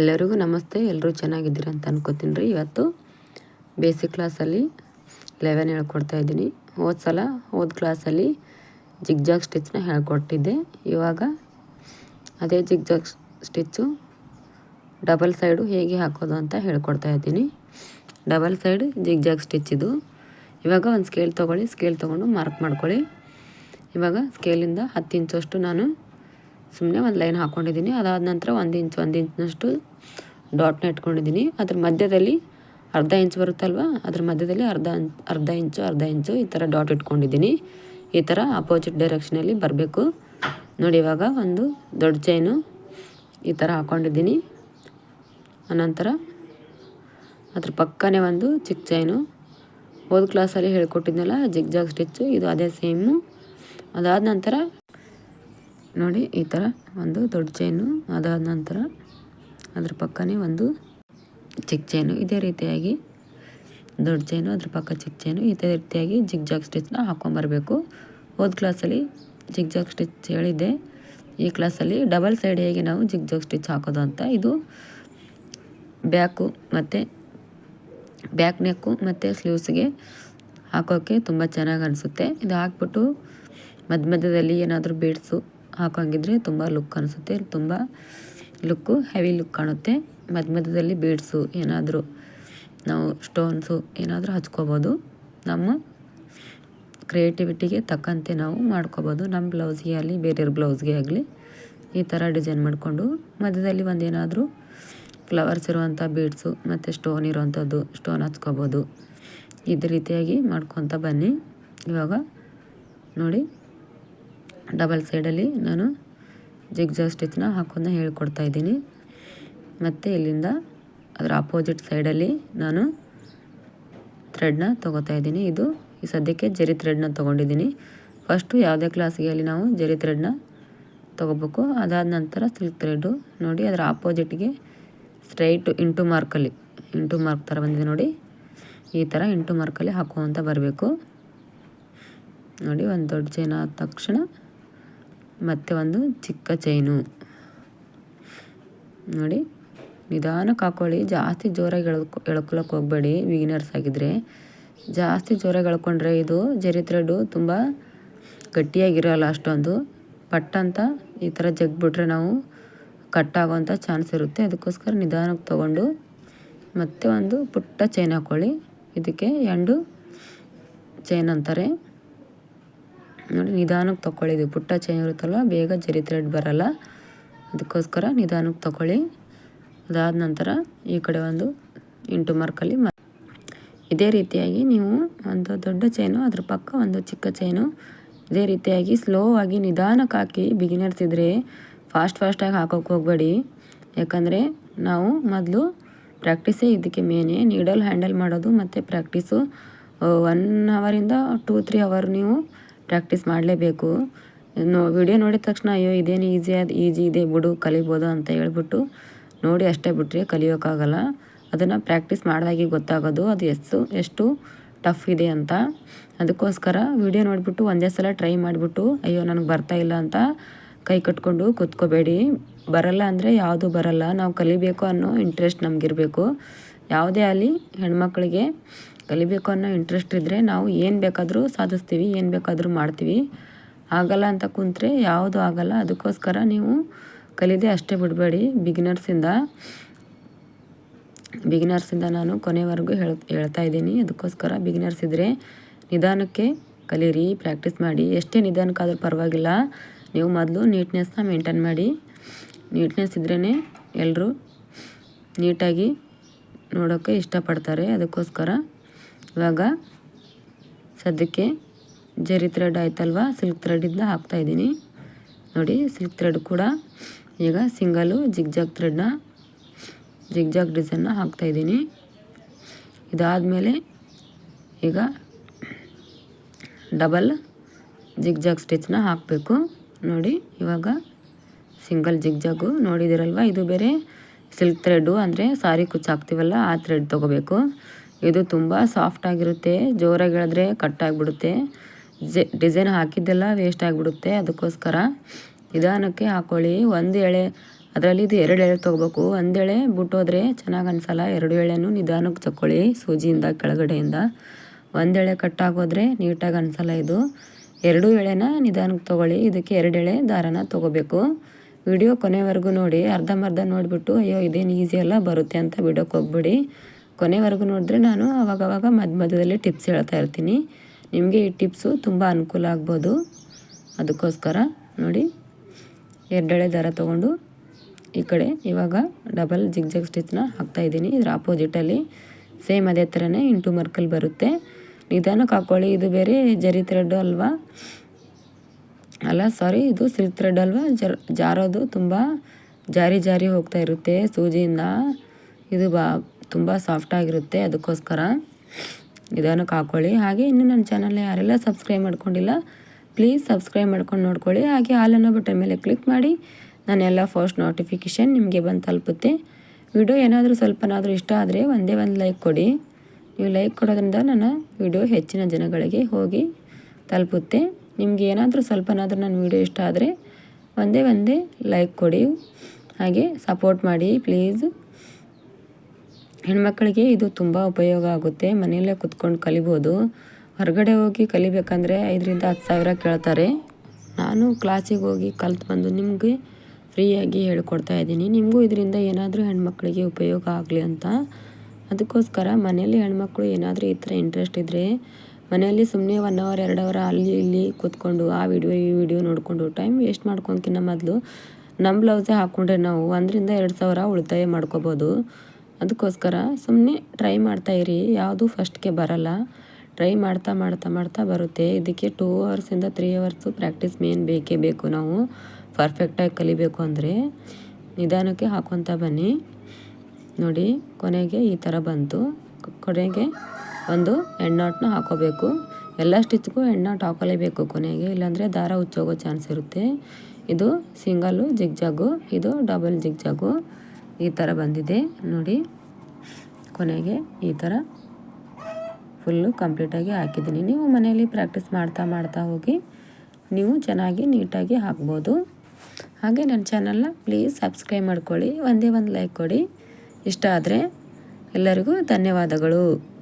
ಎಲ್ಲರಿಗೂ ನಮಸ್ತೆ ಎಲ್ಲರೂ ಚೆನ್ನಾಗಿದ್ದೀರಿ ಅಂತ ಅನ್ಕೋತೀನಿ ರೀ. ಇವತ್ತು ಬೇಸಿಕ್ ಕ್ಲಾಸಲ್ಲಿ ಲೆವೆನ್ ಹೇಳ್ಕೊಡ್ತಾ ಇದ್ದೀನಿ. ಹೋದ ಸಲ ಹೋದ ಕ್ಲಾಸಲ್ಲಿ ಜಿಗ್ಜಾಗ್ ಸ್ಟಿಚ್ನ ಹೇಳ್ಕೊಟ್ಟಿದ್ದೆ. ಇವಾಗ ಅದೇ ಜಿಗ್ಜಾಗ್ ಸ್ಟಿಚ್ಚು ಡಬಲ್ ಸೈಡು ಹೇಗೆ ಹಾಕೋದು ಅಂತ ಹೇಳ್ಕೊಡ್ತಾ ಇದ್ದೀನಿ. ಡಬಲ್ ಸೈಡ್ ಜಿಗ್ಜಾಗ್ ಸ್ಟಿಚ್ ಇದು. ಇವಾಗ ಒಂದು ಸ್ಕೇಲ್ ತೊಗೊಳ್ಳಿ, ಸ್ಕೇಲ್ ತೊಗೊಂಡು ಮಾರ್ಕ್ ಮಾಡ್ಕೊಳ್ಳಿ. ಇವಾಗ ಸ್ಕೇಲಿಂದ ಹತ್ತು ಇಂಚಷ್ಟು ನಾನು ಸುಮ್ಮನೆ ಒಂದು ಲೈನ್ ಹಾಕ್ಕೊಂಡಿದ್ದೀನಿ ಅದಾದ ನಂತರ ಒಂದು ಇಂಚ್, ಒಂದು ಇಂಚಿನಷ್ಟು ಡಾಟ್ನ ಇಟ್ಕೊಂಡಿದ್ದೀನಿ ಅದ್ರ ಮಧ್ಯದಲ್ಲಿ ಅರ್ಧ ಇಂಚ್ ಬರುತ್ತಲ್ವ? ಅದ್ರ ಮಧ್ಯದಲ್ಲಿ ಅರ್ಧ ಅರ್ಧ ಇಂಚು ಅರ್ಧ ಇಂಚು ಈ ಥರ ಡಾಟ್ ಇಟ್ಕೊಂಡಿದ್ದೀನಿ ಈ ಥರ ಅಪೋಸಿಟ್ ಡೈರೆಕ್ಷನಲ್ಲಿ ಬರಬೇಕು. ನೋಡಿ, ಇವಾಗ ಒಂದು ದೊಡ್ಡ ಚೈನು ಈ ಥರ ಹಾಕ್ಕೊಂಡಿದ್ದೀನಿ ಆನಂತರ ಅದ್ರ ಪಕ್ಕನೇ ಒಂದು ಚಿಕ್ಕ ಚೈನು. ಹೋದ ಕ್ಲಾಸಲ್ಲಿ ಹೇಳ್ಕೊಟ್ಟಿದ್ನಲ್ಲ ಜಿಗ್ ಜಾಗ್ ಸ್ಟಿಚ್ಚು, ಇದು ಅದೇ ಸೇಮು. ಅದಾದ ನಂತರ ನೋಡಿ, ಈ ಥರ ಒಂದು ದೊಡ್ಡ ಚೈನು ಅದಾದ ನಂತರ ಅದ್ರ ಪಕ್ಕನೇ ಒಂದು ಚಿಕ್ಕ ಚೈನು ಇದೇ ರೀತಿಯಾಗಿ ದೊಡ್ಡ ಚೈನು ಅದ್ರ ಪಕ್ಕ ಚಿಕ್ಕ ಚೈನು ಇದೇ ರೀತಿಯಾಗಿ ಜಿಗ್ ಜಾಗ್ ಸ್ಟಿಚ್ನ ಹಾಕ್ಕೊಂಬರ್ಬೇಕು ಹೋದ ಕ್ಲಾಸಲ್ಲಿ ಜಿಗ್ ಜಾಗ್ ಸ್ಟಿಚ್ ಹೇಳಿದ್ದೆ. ಈ ಕ್ಲಾಸಲ್ಲಿ ಡಬಲ್ ಸೈಡ್ ಹೇಗೆ ನಾವು ಜಿಗ್ ಜಾಗ್ ಸ್ಟಿಚ್ ಹಾಕೋದು ಅಂತ. ಇದು ಬ್ಯಾಕು ಮತ್ತು ಬ್ಯಾಕ್ ನೆಕ್ಕು ಮತ್ತು ಸ್ಲೀವ್ಸ್ಗೆ ಹಾಕೋಕ್ಕೆ ತುಂಬ ಚೆನ್ನಾಗಿ ಅನಿಸುತ್ತೆ. ಇದು ಹಾಕ್ಬಿಟ್ಟು ಮಧ್ಯ ಮಧ್ಯದಲ್ಲಿ ಏನಾದರೂ ಬೀಡ್ಸು ಹಾಕೋಂಗಿದ್ರೆ ತುಂಬ ಲುಕ್ ಅನಿಸುತ್ತೆ. ತುಂಬ ಲುಕ್ಕು ಹೆವಿ ಲುಕ್ ಕಾಣುತ್ತೆ. ಮಧ್ಯ ಮಧ್ಯದಲ್ಲಿ ಬೀಡ್ಸು ಏನಾದರೂ, ನಾವು ಸ್ಟೋನ್ಸು ಏನಾದರೂ ಹಚ್ಕೋಬೋದು. ನಮ್ಮ ಕ್ರಿಯೇಟಿವಿಟಿಗೆ ತಕ್ಕಂತೆ ನಾವು ಮಾಡ್ಕೋಬೋದು. ನಮ್ಮ ಬ್ಲೌಸ್ಗೆ ಆಗಲಿ, ಬೇರೆಯವ್ರ ಬ್ಲೌಸ್ಗೆ ಆಗಲಿ, ಈ ಥರ ಡಿಸೈನ್ ಮಾಡಿಕೊಂಡು ಮಧ್ಯದಲ್ಲಿ ಒಂದೇನಾದರೂ ಫ್ಲವರ್ಸ್ ಇರುವಂಥ ಬೀಡ್ಸು ಮತ್ತು ಸ್ಟೋನ್ ಇರುವಂಥದ್ದು ಸ್ಟೋನ್ ಹಚ್ಕೋಬೋದು. ಇದೇ ರೀತಿಯಾಗಿ ಮಾಡ್ಕೊತ ಬನ್ನಿ. ಇವಾಗ ನೋಡಿ. ಡಬಲ್ ಸೈಡಲ್ಲಿ ನಾನು ಜಿಗ್ಜಾ ಸ್ಟಿಚ್ನ ಹಾಕೋದನ್ನ ಹೇಳ್ಕೊಡ್ತಾ ಇದ್ದೀನಿ. ಮತ್ತು ಇಲ್ಲಿಂದ ಅದರ ಅಪೋಸಿಟ್ ಸೈಡಲ್ಲಿ ನಾನು ಥ್ರೆಡ್ನ ತೊಗೋತಾ ಇದ್ದೀನಿ. ಇದು ಈ ಸದ್ಯಕ್ಕೆ ಜರಿ ಥ್ರೆಡ್ನ ತೊಗೊಂಡಿದ್ದೀನಿ. ಫಸ್ಟು ಯಾವುದೇ ಕ್ಲಾಸ್ಗೆ ಅಲ್ಲಿ ನಾವು ಜರಿ ಥ್ರೆಡ್ನ ತೊಗೋಬೇಕು. ಅದಾದ ನಂತರ ಸಿಲ್ಕ್ ಥ್ರೆಡ್ಡು ನೋಡಿ ಅದರ ಆಪೋಸಿಟ್ಗೆ ಸ್ಟ್ರೈಟು ಇಂಟು ಮಾರ್ಕಲ್ಲಿ, ಇಂಟು ಮಾರ್ಕ್ ಥರ ಬಂದಿದೆ ನೋಡಿ. ಈ ಥರ ಇಂಟು ಮಾರ್ಕಲ್ಲಿ ಹಾಕುವಂತ ಬರಬೇಕು. ನೋಡಿ, ಒಂದು ದೊಡ್ಡ ಚೈನ್ ಆದ ತಕ್ಷಣ ಮತ್ತು ಒಂದು ಚಿಕ್ಕ ಚೈನು. ನೋಡಿ ನಿಧಾನಕ್ಕೆ ಹಾಕ್ಕೊಳ್ಳಿ ಜಾಸ್ತಿ ಜೋರಾಗಿ ಎಳ್ಕೊ ಎಳ್ಕೊಳಕ್ಕೆ ಹೋಗಬೇಡಿ ವಿಗಿನರ್ಸ್ ಆಗಿದ್ರೆ. ಜಾಸ್ತಿ ಜೋರಾಗಿ ಎಳ್ಕೊಂಡ್ರೆ ಇದು ಜರಿ ಥ್ರೆಡ್ಡು ತುಂಬ ಗಟ್ಟಿಯಾಗಿರೋಲ್ಲ ಅಷ್ಟೊಂದು. ಪಟ್ಟಂತ ಈ ಥರ ಜಗ್ಬಿಟ್ರೆ ನಾವು ಕಟ್ ಆಗೋವಂಥ ಚಾನ್ಸ್ ಇರುತ್ತೆ. ಅದಕ್ಕೋಸ್ಕರ ನಿಧಾನಕ್ಕೆ ತೊಗೊಂಡು ಮತ್ತೆ ಒಂದು ಪುಟ್ಟ ಚೈನ್ ಹಾಕ್ಕೊಳ್ಳಿ ಇದಕ್ಕೆ ಎಂಡು ಚೈನ್ ಅಂತಾರೆ. ನೋಡಿ, ನಿಧಾನಕ್ಕೆ ತೊಗೊಳ್ಳಿದ್ದು ಪುಟ್ಟ ಚೈನ್ ಇರುತ್ತಲ್ಲ ಬೇಗ ಜರಿ ಥ್ರೆಡ್ ಬರಲ್ಲ. ಅದಕ್ಕೋಸ್ಕರ ನಿಧಾನಕ್ಕೆ ತೊಗೊಳ್ಳಿ ಅದಾದ ನಂತರ ಈ ಕಡೆ ಒಂದು ಇಂಟು ಮಾರ್ಕಲ್ಲಿ ಇದೇ ರೀತಿಯಾಗಿ ನೀವು ಒಂದು ದೊಡ್ಡ ಚೈನು, ಅದ್ರ ಪಕ್ಕ ಒಂದು ಚಿಕ್ಕ ಚೈನು, ಇದೇ ರೀತಿಯಾಗಿ ಸ್ಲೋ ಆಗಿ ನಿಧಾನಕ್ಕೆ ಹಾಕಿ ಬಿಗಿನರ್ಸ್ ಇದ್ದರೆ ಫಾಸ್ಟ್ ಫಾಸ್ಟಾಗಿ ಹಾಕೋಕೆ ಹೋಗಬೇಡಿ. ಯಾಕಂದರೆ ನಾವು ಮೊದಲು ಪ್ರಾಕ್ಟೀಸೇ ಇದಕ್ಕೆ ಮೇನೇ ನೀಡಲ್ ಹ್ಯಾಂಡಲ್ ಮಾಡೋದು ಮತ್ತು ಪ್ರಾಕ್ಟೀಸು ಒನ್ ಅವರಿಂದ ಟೂ ತ್ರೀ ಅವರ್ ನೀವು ಪ್ರಾಕ್ಟೀಸ್ ಮಾಡಲೇಬೇಕು. ನೋ ವಿಡಿಯೋ ನೋಡಿದ ತಕ್ಷಣ, ಅಯ್ಯೋ, ಇದೇನು ಈಸಿ ಅದು ಈಜಿ ಇದೆ, ಬಿಡು, ಕಲಿಬೋದು ಅಂತ ಹೇಳ್ಬಿಟ್ಟು ನೋಡಿ ಅಷ್ಟೇ ಬಿಟ್ಟರೆ ಕಲಿಯೋಕ್ಕಾಗಲ್ಲ ಅದನ್ನು ಪ್ರಾಕ್ಟೀಸ್ ಮಾಡಿದಾಗಿ ಗೊತ್ತಾಗೋದು, ಅದು ಎಷ್ಟು ಎಷ್ಟು ಟಫ್ ಇದೆ ಅಂತ. ಅದಕ್ಕೋಸ್ಕರ ವಿಡಿಯೋ ನೋಡಿಬಿಟ್ಟು ಒಂದೇ ಸಲ ಟ್ರೈ ಮಾಡಿಬಿಟ್ಟು, ಅಯ್ಯೋ, ನನಗೆ ಬರ್ತಾ ಇಲ್ಲ ಅಂತ ಕೈ ಕಟ್ಕೊಂಡು ಕೂತ್ಕೋಬೇಡಿ. ಬರಲ್ಲ ಅಂದರೆ ಯಾವುದು ಬರಲ್ಲ. ನಾವು ಕಲಿಬೇಕು ಅನ್ನೋ ಇಂಟ್ರೆಸ್ಟ್ ನಮಗಿರಬೇಕು. ಯಾವುದೇ ಆಗಲಿ ಹೆಣ್ಮಕ್ಳಿಗೆ ಕಲಿಬೇಕು ಅನ್ನೋ ಇಂಟ್ರೆಸ್ಟ್ ಇದ್ದರೆ ನಾವು ಏನು ಬೇಕಾದರೂ ಸಾಧಿಸ್ತೀವಿ, ಏನು ಬೇಕಾದರೂ ಮಾಡ್ತೀವಿ. ಆಗಲ್ಲ ಅಂತ ಕುಂತ್ರೆ ಯಾವುದು ಆಗಲ್ಲ. ಅದಕ್ಕೋಸ್ಕರ ನೀವು ಕಲಿದೆ ಅಷ್ಟೇ ಬಿಡಬೇಡಿ. ಬಿಗಿನರ್ಸಿಂದ ಬಿಗಿನರ್ಸಿಂದ ನಾನು ಕೊನೆವರೆಗೂ ಹೇಳ್, ಹೇಳ್ತಾ ಇದ್ದೀನಿ. ಅದಕ್ಕೋಸ್ಕರ ಬಿಗಿನರ್ಸ್ ಇದ್ದರೆ ನಿಧಾನಕ್ಕೆ ಕಲೀರಿ ಪ್ರಾಕ್ಟೀಸ್ ಮಾಡಿ. ಎಷ್ಟೇ ನಿಧಾನಕ್ಕಾದರೂ ಪರವಾಗಿಲ್ಲ. ನೀವು ಮೊದಲು ನೀಟ್ನೆಸ್ನ ಮೇಂಟೈನ್ ಮಾಡಿ. ನೀಟ್ನೆಸ್ ಇದ್ರೇ ಎಲ್ಲರೂ ನೀಟಾಗಿ ನೋಡೋಕ್ಕೆ ಇಷ್ಟಪಡ್ತಾರೆ. ಅದಕ್ಕೋಸ್ಕರ ಇವಾಗ ಸದ್ಯಕ್ಕೆ ಜರಿ ಥ್ರೆಡ್ ಆಯ್ತಲ್ವ? ಸಿಲ್ಕ್ ಥ್ರೆಡಿಂದ ಹಾಕ್ತಾಯಿದ್ದೀನಿ ನೋಡಿ ಸಿಲ್ಕ್ ಥ್ರೆಡ್ ಕೂಡ ಈಗ ಸಿಂಗಲು ಜಿಗ್ಜಾಗ್ ಥ್ರೆಡ್ನ ಜಿಗ್ಜಾಗ್ ಡಿಸೈನ್ನ ಹಾಕ್ತಾಯಿದ್ದೀನಿ ಇದಾದಮೇಲೆ ಈಗ ಡಬಲ್ ಜಿಗ್ಜಾಗ್ ಸ್ಟಿಚ್ನ ಹಾಕಬೇಕು. ನೋಡಿ, ಇವಾಗ ಸಿಂಗಲ್ ಜಿಗ್ಜಾಗು ನೋಡಿದಿರಲ್ವ? ಇದು ಬೇರೆ ಸಿಲ್ಕ್ ಥ್ರೆಡ್ಡು, ಅಂದರೆ ಸಾರಿ ಕುಚ್ಚು ಹಾಕ್ತೀವಲ್ಲ, ಆ ಥ್ರೆಡ್ ತೊಗೋಬೇಕು. ಇದು ತುಂಬ ಸಾಫ್ಟಾಗಿರುತ್ತೆ ಜೋರಾಗಿ ಎಳೆದ್ರೆ ಕಟ್ಟಾಗಿಬಿಡುತ್ತೆ ಜೆ, ಡಿಸೈನ್ ಹಾಕಿದ್ದೆಲ್ಲ ವೇಸ್ಟ್ ಆಗಿಬಿಡುತ್ತೆ, ಅದಕ್ಕೋಸ್ಕರ. ನಿಧಾನಕ್ಕೆ ಹಾಕ್ಕೊಳ್ಳಿ ಒಂದು ಎಳೆ, ಅದರಲ್ಲಿ ಇದು ಎರಡು ಎಳೆ ತೊಗೋಬೇಕು. ಒಂದು ಎಳೆ ಬಿಟ್ಟೋದ್ರೆ ಚೆನ್ನಾಗಿ ಅನಿಸಲ್ಲ, ಎರಡು ಎಳೆನೂ ನಿಧಾನಕ್ಕೆ ತಗೊಳ್ಳಿ ಸೂಜಿಯಿಂದ, ಕೆಳಗಡೆಯಿಂದ. ಒಂದು ಎಳೆ ಕಟ್ಟಾಗೋದ್ರೆ ನೀಟಾಗಿ ಅನಿಸಲ್ಲ ಇದು. ಎರಡು ಎಳೆನ ನಿಧಾನಕ್ಕೆ ತೊಗೊಳ್ಳಿ, ಇದಕ್ಕೆ ಎರಡು ಎಳೆ ದಾರನ ತೊಗೋಬೇಕು. ವಿಡಿಯೋ ಕೊನೆವರೆಗೂ ನೋಡಿ ಅರ್ಧಂಬರ್ಧ ನೋಡಿಬಿಟ್ಟು, ಅಯ್ಯೋ, ಇದೇನು ಈಸಿ ಅಲ್ಲ, ಬರುತ್ತೆ ಅಂತ ವಿಡಿಯೋಕ್ಕೆ ಹೋಗ್ಬಿಡಿ. ಕೊನೆವರೆಗೂ ನೋಡಿದ್ರೆ ನಾನು ಅವಾಗವಾಗ ಮಧ್ಯ ಮಧ್ಯದಲ್ಲಿ ಟಿಪ್ಸ್ ಹೇಳ್ತಾ ಇರ್ತೀನಿ. ನಿಮಗೆ ಈ ಟಿಪ್ಸು ತುಂಬ ಅನುಕೂಲ ಆಗ್ಬೋದು. ಅದಕ್ಕೋಸ್ಕರ ನೋಡಿ ಎರಡೆಳೆ ದಾರ ತೊಗೊಂಡು, ಈ ಕಡೆ ಇವಾಗ ಡಬಲ್ ಜಿಗ್ ಜಗ್ ಸ್ಟಿಚ್ನ ಹಾಕ್ತಾಯಿದ್ದೀನಿ ಇದರ ಆಪೋಸಿಟಲ್ಲಿ ಸೇಮ್ ಅದೇ ಥರನೇ ಇಂಟು ಮರ್ಕಲ್ ಬರುತ್ತೆ. ನಿಧಾನಕ್ಕೆ ಹಾಕ್ಕೊಳ್ಳಿ ಇದು ಬೇರೆ ಜರಿ ಥ್ರೆಡ್ ಅಲ್ವಾ? ಅಲ್ಲ ಸಾರಿ ಇದು ಸಿಲ್ಕ್ ಥ್ರೆಡ್ ಅಲ್ವಾ? ಜರ್, ಜಾರೋದು ತುಂಬ ಜಾರಿ ಜಾರಿ ಹೋಗ್ತಾ ಇರುತ್ತೆ ಸೂಜಿಯಿಂದ. ಇದು ಬಾ, ತುಂಬ ಸಾಫ್ಟಾಗಿರುತ್ತೆ ಅದಕ್ಕೋಸ್ಕರ. ನಿಧಾನಕ್ಕೆ ಹಾಕ್ಕೊಳ್ಳಿ ಹಾಗೆ ಇನ್ನು ನನ್ನ ಚಾನಲ್ನ ಯಾರೆಲ್ಲ ಸಬ್ಸ್ಕ್ರೈಬ್ ಮಾಡ್ಕೊಂಡಿಲ್ಲ ಪ್ಲೀಸ್ ಸಬ್ಸ್ಕ್ರೈಬ್ ಮಾಡ್ಕೊಂಡು ನೋಡ್ಕೊಳ್ಳಿ. ಹಾಗೆ ಹಾಲನ್ನು ಬಟನ್ ಮೇಲೆ ಕ್ಲಿಕ್ ಮಾಡಿ ನಾನೆಲ್ಲ ಫಸ್ಟ್ ನೋಟಿಫಿಕೇಷನ್ ನಿಮಗೆ ಬಂದು ತಲುಪುತ್ತೆ. ವಿಡಿಯೋ ಏನಾದರೂ ಸ್ವಲ್ಪನಾದರೂ ಇಷ್ಟ ಆದರೆ ಒಂದೇ ಒಂದು ಲೈಕ್ ಕೊಡಿ. ನೀವು ಲೈಕ್ ಕೊಡೋದ್ರಿಂದ ನನ್ನ ವಿಡಿಯೋ ಹೆಚ್ಚಿನ ಜನಗಳಿಗೆ ಹೋಗಿ ತಲುಪುತ್ತೆ. ನಿಮ್ಗೆ ಏನಾದರೂ ಸ್ವಲ್ಪನಾದರೂ ನನ್ನ ವಿಡಿಯೋ ಇಷ್ಟ ಆದರೆ ಒಂದೇ ಒಂದೇ ಲೈಕ್ ಕೊಡಿ. ಹಾಗೆ ಸಪೋರ್ಟ್ ಮಾಡಿ ಪ್ಲೀಸ್ ಹೆಣ್ಮಕ್ಕಳಿಗೆ ಇದು ತುಂಬ ಉಪಯೋಗ ಆಗುತ್ತೆ. ಮನೆಯಲ್ಲೇ ಕುತ್ಕೊಂಡು ಕಲಿಬೋದು. ಹೊರಗಡೆ ಹೋಗಿ ಕಲಿಬೇಕಂದ್ರೆ ಐದರಿಂದ ಹತ್ತು ಸಾವಿರ ಕೇಳ್ತಾರೆ. ನಾನು ಕ್ಲಾಸಿಗೆ ಹೋಗಿ ಕಲ್ತು ಬಂದು ನಿಮಗೆ ಫ್ರೀಯಾಗಿ ಹೇಳ್ಕೊಡ್ತಾ ಇದ್ದೀನಿ. ನಿಮಗೂ ಇದರಿಂದ ಏನಾದರೂ ಹೆಣ್ಮಕ್ಳಿಗೆ ಉಪಯೋಗ ಆಗಲಿ ಅಂತ ಅದಕ್ಕೋಸ್ಕರ ಮನೆಯಲ್ಲಿ ಹೆಣ್ಮಕ್ಳು ಏನಾದರೂ ಈ ಥರ ಇಂಟ್ರೆಸ್ಟ್ ಇದ್ದರೆ ಮನೆಯಲ್ಲಿ ಸುಮ್ಮನೆ ಒನ್ ಅವರ್ ಎರಡು ಅವರ್ ಅಲ್ಲಿ ಇಲ್ಲಿ ಕೂತ್ಕೊಂಡು ಆ ವಿಡಿಯೋ ಈ ವಿಡಿಯೋ ನೋಡಿಕೊಂಡು ಟೈಮ್ ವೇಸ್ಟ್ ಮಾಡ್ಕೊಕಿನ್ನ ಮೊದಲು ನಮ್ಮ ಬ್ಲೌಸೇ ಹಾಕ್ಕೊಂಡ್ರೆ ನಾವು ಒಂದರಿಂದ ಎರಡು ಸಾವಿರ ಉಳಿತಾಯ ಮಾಡ್ಕೋಬೋದು. ಅದಕ್ಕೋಸ್ಕರ ಸುಮ್ಮನೆ ಟ್ರೈ ಮಾಡ್ತಾ ಇರಿ, ಯಾವುದು ಫಸ್ಟ್ಗೆ ಬರಲ್ಲ. ಟ್ರೈ ಮಾಡ್ತಾ ಮಾಡ್ತಾ ಮಾಡ್ತಾ ಬರುತ್ತೆ. ಇದಕ್ಕೆ ಟೂ ಅವರ್ಸಿಂದ ತ್ರೀ ಅವರ್ಸು ಪ್ರಾಕ್ಟೀಸ್ ಮೇನ್ ಬೇಕೇ ಬೇಕು ನಾವು. ಪರ್ಫೆಕ್ಟಾಗಿ ಕಲಿಬೇಕು ಅಂದರೆ. ನಿಧಾನಕ್ಕೆ ಹಾಕೊತ ಬನ್ನಿ. ನೋಡಿ, ಕೊನೆಗೆ ಈ ಥರ ಬಂತು. ಕೊನೆಗೆ ಒಂದು ಹೆಣ್ಣಾಟನ್ನ ಹಾಕೋಬೇಕು. ಎಲ್ಲ ಸ್ಟಿಚ್ಗೂ ಹೆಣ್ಣಾಟ್ ಹಾಕೋಲೇಬೇಕು ಕೊನೆಗೆ. ಇಲ್ಲಾಂದರೆ ದಾರ ಉಚ್ಚೋಗೋ ಚಾನ್ಸ್ ಇರುತ್ತೆ. ಇದು ಸಿಂಗಲ್ಲು, ಜಿಗ್ಜಾಗು, ಇದು ಡಬಲ್ ಜಿಗ್ಜಾಗು ಈ ಥರ ಬಂದಿದೆ. ನೋಡಿ, ಕೊನೆಗೆ ಈ ಥರ ಫುಲ್ಲು ಕಂಪ್ಲೀಟಾಗಿ ಹಾಕಿದ್ದೀನಿ. ನೀವು ಮನೆಯಲ್ಲಿ ಪ್ರಾಕ್ಟೀಸ್ ಮಾಡ್ತಾ ಮಾಡ್ತಾ ಹೋಗಿ ನೀವು ಚೆನ್ನಾಗಿ ನೀಟಾಗಿ ಹಾಕ್ಬೋದು. ಹಾಗೆ ನನ್ನ ಚಾನಲ್ನ ಪ್ಲೀಸ್ ಸಬ್ಸ್ಕ್ರೈಬ್ ಮಾಡ್ಕೊಳ್ಳಿ. ಒಂದೇ ಒಂದು ಲೈಕ್ ಕೊಡಿ. ಇಷ್ಟ ಆದರೆ ಎಲ್ಲರಿಗೂ ಧನ್ಯವಾದಗಳು.